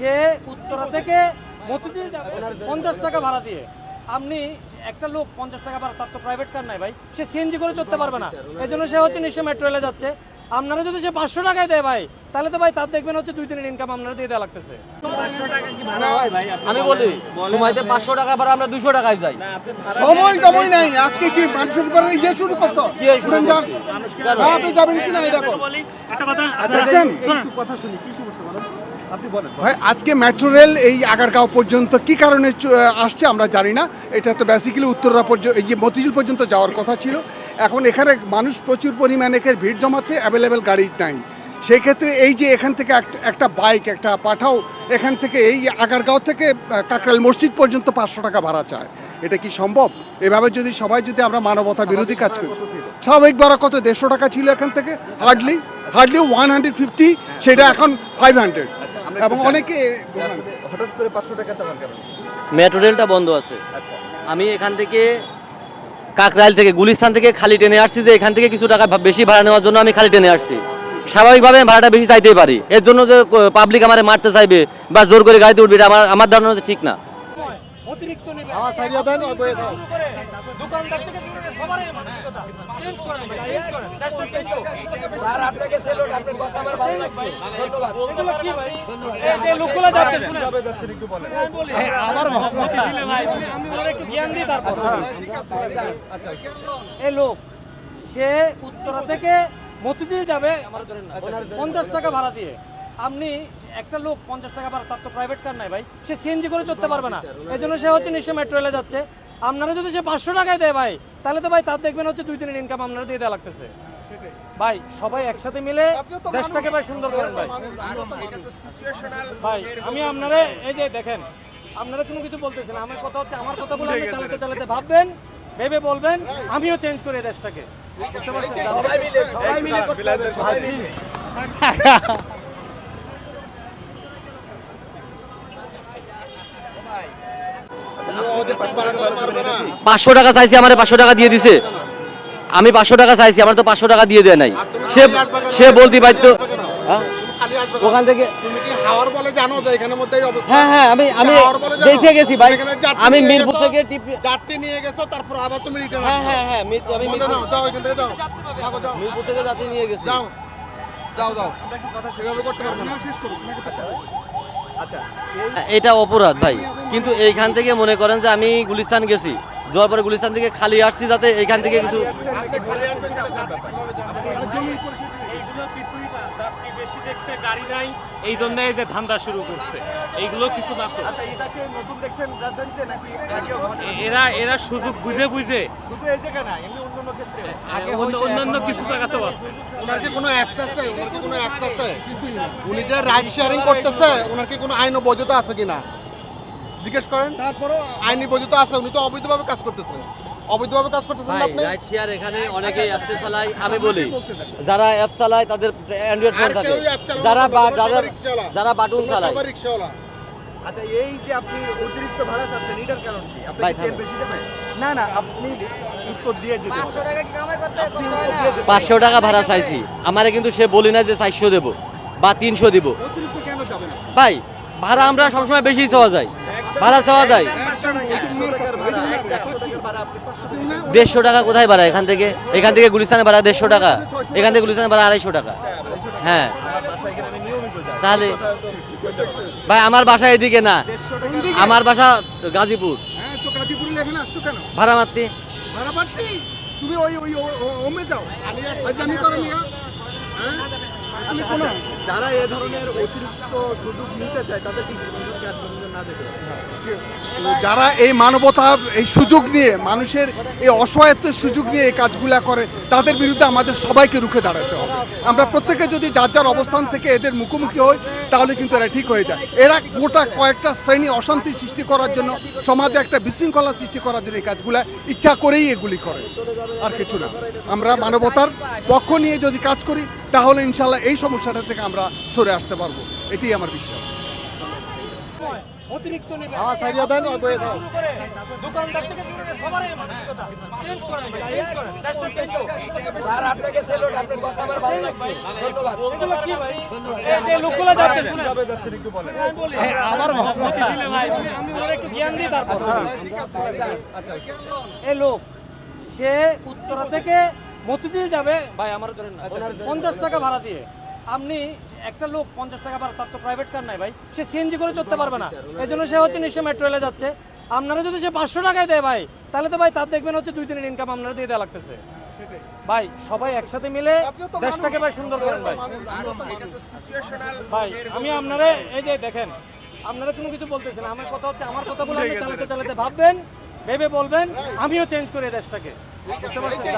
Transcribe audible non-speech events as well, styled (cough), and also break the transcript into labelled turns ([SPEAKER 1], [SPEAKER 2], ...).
[SPEAKER 1] সে উত্তরা থেকে মতিঝিল যাবে। পঞ্চাশ টাকা ভাড়া দিয়ে। আপনি একটা লোক পঞ্চাশ টাকা ভাড়া তার তো প্রাইভেট কার নাই ভাই। সে সিএনজি করে চলতে পারবে না। এই জন্য সে হচ্ছে নিশ্চয় মেট্রো রেলে যাচ্ছে। আপনারা যদি সে পাঁচশো টাকায় দেয় ভাই তাহলে তো ভাই তার দেখবেন হচ্ছে দুই দিনের ইনকাম আপনারা দিয়ে দেওয়া লাগতেছে।
[SPEAKER 2] আমি বলি সময়তে পাঁচশো টাকা ভাড়া আমরা দুশো টাকায় যাই।
[SPEAKER 3] সময় টময় নাই আজকে কি মানুষের উপরে ইয়ে শুরু করছ?
[SPEAKER 2] কি এই শুরু
[SPEAKER 3] উড়ান যান।
[SPEAKER 2] কেন?
[SPEAKER 3] হ্যাঁ, আপনি যাবেন কি না এটা বল। দেখছেন? ভাই আজকে মেট্রো রেল এই আগারগাঁও পর্যন্ত কি কারণে আসছে আমরা জানি না। এটা তো বেসিক্যালি উত্তররা পর্যন্ত এই যে মতিঝিল পর্যন্ত যাওয়ার কথা ছিল। এখন এখানে মানুষ প্রচুর পরিমাণে এখানে ভিড় জমাচ্ছে অ্যাভেলেবেল গাড়ি নাই। সেই ক্ষেত্রে এই যে এখান থেকে একটা- বাইক একটা পাঠাও এখান থেকে এই আগারগাঁও থেকে আহ, কাকরাইল মসজিদ পর্যন্ত পাঁচশো টাকা ভাড়া চায়। এটা কি সম্ভব? এভাবে যদি সবাই যদি আমরা মানবতা বিরোধী কাজ করি। স্বাভাবিক ভাড়া কত দেড়শো টাকা ছিল এখান থেকে। Hardly hardly one hundred fifty সেটা এখন ফাইভ হান্ড্রেড এবং অনেকে
[SPEAKER 4] হঠাৎ করে পাঁচশো টাকা কারণে
[SPEAKER 2] মেট্রো রেলটা বন্ধ আছে। আমি এখান থেকে কাকরাইল থেকে গুলিস্তান থেকে খালি টেনে আসছি যে এখান থেকে কিছু টাকা বেশি ভাড়া নেওয়ার জন্য আমি খালি টেনে আসছি। স্বাভাবিকভাবে আমি ভাড়াটা বেশি চাইতেই পারি। এর জন্য যে পাবলিক আমার মারতে চাইবে বা জোর করে গাড়িতে উঠবে এটা আমার আমার ধারণা ঠিক না।
[SPEAKER 1] অতিরিক্ত নেবে
[SPEAKER 3] আমার সাইডিয়া দেন, ওই বইয়ে দাও।
[SPEAKER 1] শুরু করে। দোকানদার থেকে শুরু করে সবারই মানসিকতা। চেঞ্জ করেন চেঞ্জ করেন। দেশটা চেঞ্জ হোক।
[SPEAKER 5] স্যার আপনাকে সেলুট আপনার কথা আমার ভালো লাগছে। ধন্যবাদ।
[SPEAKER 1] এগুলো কি? ভাই এই যে লোকগুলো যাচ্ছে শুনে
[SPEAKER 4] কীভাবে যাচ্ছেন একটু বলেন।
[SPEAKER 1] আমি বলি। আমার মতি দিলে ভাই। আমি ওরা একটু জ্ঞান দিই তারপর। আচ্ছা এই লোক সে উত্তরা থেকে মতিঝিল যাবে। আমার ধরেন না, পঞ্চাশ টাকা ভাড়া দিয়ে। আপনি একটা লোক পঞ্চাশ টাকা ভাড়া তার তো প্রাইভেট কার নাই ভাই। সে সিএনজি করে চলতে পারবে না। এই জন্য সে হচ্ছে নিশ্চয় মেট্রো রেলে যাচ্ছে। আপনারা যদি সে পাঁচশো টাকায় দেয় ভাই তাহলে তো ভাই তার দেখবেন হচ্ছে দুই দিনের ইনকাম আপনারা দিয়ে দেওয়া লাগতেছে। ভাই সবাই একসাথে মিলে দেশটাকে ভাই সুন্দর করেন ভাই। ভাই আমি আপনারা এই যে দেখেন আপনারা কোনো কিছু বলতেছেন আমার কথা হচ্ছে আমার কথাগুলো আপনি চালাতে চালাতে ভাববেন ভেবে বলবেন আমিও চেঞ্জ করি এই দেশটাকে। বুঝতে পারছেন?
[SPEAKER 5] সবাই মিলে সবাই মিলে (laughs) করতে হবে সবাই মিলে
[SPEAKER 2] পাঁচশো টাকা চাইছি আমার পাঁচশো টাকা দিয়ে দিছে। আমি পাঁচশো টাকা চাইছি আমার তো পাঁচশো টাকা দিয়ে দেয় নাই। সে সে বলতে পারতো হ্যাঁ? ওখান থেকে
[SPEAKER 3] তুমি কি হাওয়ার বলে জানো যে এখানের মধ্যেই অবস্থা
[SPEAKER 2] হ্যাঁ হ্যাঁ আমি আমি
[SPEAKER 3] হাওড় বলে জানো?
[SPEAKER 2] দেখে গেছি ভাই। আমি মিরপুর থেকে টিপি
[SPEAKER 3] নিয়ে গেছো তারপর আবার তুমি রিটার্ন
[SPEAKER 2] হ্যাঁ হ্যাঁ হ্যাঁ আমি মিরপুর-
[SPEAKER 3] নাও যাও এখান থেকে যাও যাও যাও
[SPEAKER 2] মিরপুর থেকে যাত্রী নিয়ে গেছি।
[SPEAKER 3] যাও যাও যাও। সেভাবে করতে পারব না শেষ করুন
[SPEAKER 4] আচ্ছা
[SPEAKER 2] হ্যাঁ, এটা অপরাধ ভাই। কিন্তু এইখান থেকে মনে করেন যে আমি গুলিস্তান গেছি। যাওয়ার পরে গুলিস্তান থেকে খালি আসছি যাতে এইখান থেকে কিছু
[SPEAKER 6] গাড়ি নাই। এই জন্য যে ধান্দা শুরু করছে। এইগুলো কিছু না তো।
[SPEAKER 4] আচ্ছা
[SPEAKER 6] এরা এরা সুযোগ বুঝে বুঝে।
[SPEAKER 4] শুধু এই জায়গা না এমনি অন্য অন্য ক্ষেত্রে
[SPEAKER 6] অন্য- অন্যান্য কিছু জায়গাতেও আছে।
[SPEAKER 3] ওনার কি কোনো অ্যাপস আছে? ওনার কি কোনো অ্যাপস আছে? উনি যে রাইড শেয়ারিং করতেছে ওনার কি কোনো আইন বৈধতা আছে কিনা? জিজ্ঞেস করেন। তারপরও আইনি বৈধতা আছে উনি তো অবৈধভাবে কাজ করতেছে। অবৈধভাবে কাজ করতেছেন না আপনি?
[SPEAKER 2] রাইড শেয়ার এখানে অনেকেই অ্যাপ চালায় আমি বলি যারা অ্যাপ চালায় তাদের অ্যান্ড্রয়েড ফোন থাকে। যারা যারা যারা বাটুন চালায়।
[SPEAKER 3] রিকশাওয়ালা
[SPEAKER 4] আচ্ছা এই যে আপনি অতিরিক্ত ভাড়া চাচ্ছেন এটার কারণ কি আপনি তেল বেশি যাবে না না আপনি উত্তর দিয়ে যেতে।
[SPEAKER 5] পাঁচশো টাকা হয়
[SPEAKER 2] ভাড়া চাইছি আমারে কিন্তু সে বলি না যে চারশো দেবো বা তিনশো দিব
[SPEAKER 4] অতিরিক্ত কেন যাবে না
[SPEAKER 2] ভাই ভাড়া আমরা সবসময় বেশি চাওয়া যায় ভাড়া চাওয়া যায়। দেড়শো টাকা কোথায় ভাড়া এখান থেকে এখান থেকে গুলিস্তানে ভাড়া দেড়শো টাকা এখান থেকে গুলিস্তানে ভাড়া আড়াইশো টাকা হ্যাঁ তাহলে ভাই আমার বাসা এদিকে না। আমার বাসা গাজীপুর।
[SPEAKER 3] হ্যাঁ তো গাজীপুরে এখানে আসছো কেন?
[SPEAKER 2] ভাড়া মারতে
[SPEAKER 3] তুমি ওই ওই ও- ও- ওমে যাও। আলিয়ার সাজানি করো মিয়া। হ্যাঁ? আমি
[SPEAKER 4] যারা এ ধরনের অতিরিক্ত সুযোগ নিতে চায় তাদেরকে?
[SPEAKER 3] যারা এই মানবতা এই সুযোগ নিয়ে মানুষের এই অসহায়ত্বের সুযোগ নিয়ে এই কাজগুলা করে তাদের বিরুদ্ধে আমাদের সবাইকে রুখে দাঁড়াতে হবে। আমরা প্রত্যেকে যদি যার যার অবস্থান থেকে এদের মুখোমুখি হই, তাহলে কিন্তু এরা ঠিক হয়ে যায়। এরা গোটা কয়েকটা শ্রেণি অশান্তি সৃষ্টি করার জন্য, সমাজে একটা বিশৃঙ্খলা সৃষ্টি করার জন্য এই কাজগুলা ইচ্ছা করেই এগুলি করে। আর কিছু না। আমরা মানবতার পক্ষ নিয়ে যদি কাজ করি, তাহলে ইনশাল্লাহ এই সমস্যাটা থেকে আমরা সরে আসতে পারব। এটি আমার বিশ্বাস।
[SPEAKER 1] অতিরিক্ত নেবে।
[SPEAKER 4] হাওয়া ছাড়িয়ে দেন।
[SPEAKER 1] শুরু করে দোকানদার থেকে শুরু করে সবারই মানসিকতা। চেঞ্জ করেন চেঞ্জ করেন দেশটা চেঞ্জ করুন
[SPEAKER 5] স্যার আপনাকে সেলুট আপনার কথা আমার ভালো লাগছে। ধন্যবাদ।
[SPEAKER 1] এগুলো কি? ভাই? এই যে লোকগুলো যাচ্ছে শুনে
[SPEAKER 4] কীভাবে যাচ্ছেন একটু বলেন।
[SPEAKER 1] আমার মতি দিলে ভাই আমি ওরা একটু জ্ঞান দিই তারপর। হ্যাঁ। এই লোক সে উত্তরা থেকে মতিঝিল যাবে। ভাই আমার ধরেন না পঞ্চাশ টাকা ভাড়া দিয়ে। আপনি একটা লোক পঞ্চাশ টাকা ভাড়া তার তো প্রাইভেট কার নাই ভাই সে সিএনজি করে চলতে পারবে না এই জন্য সে হচ্ছে নিশ্চয় মেট্রো রেলে যাচ্ছে আপনারা যদি সে পাঁচশো টাকায় দেয় ভাই তাহলে তো ভাই তার দেখবেন হচ্ছে দুই দিনের ইনকাম আপনারা দিয়ে দেওয়া লাগতেছে ভাই সবাই একসাথে মিলে দেশটাকে ভাই সুন্দর করেন ভাই ভাই আমি আপনারা এই যে দেখেন আপনারা কোনো কিছু বলতেছেন আমার কথা হচ্ছে আমার কথাগুলো আপনি চালাতে চালাতে ভাববেন ভেবে বলবেন আমিও চেঞ্জ করি এই দেশটাকে বুঝতে পারছেন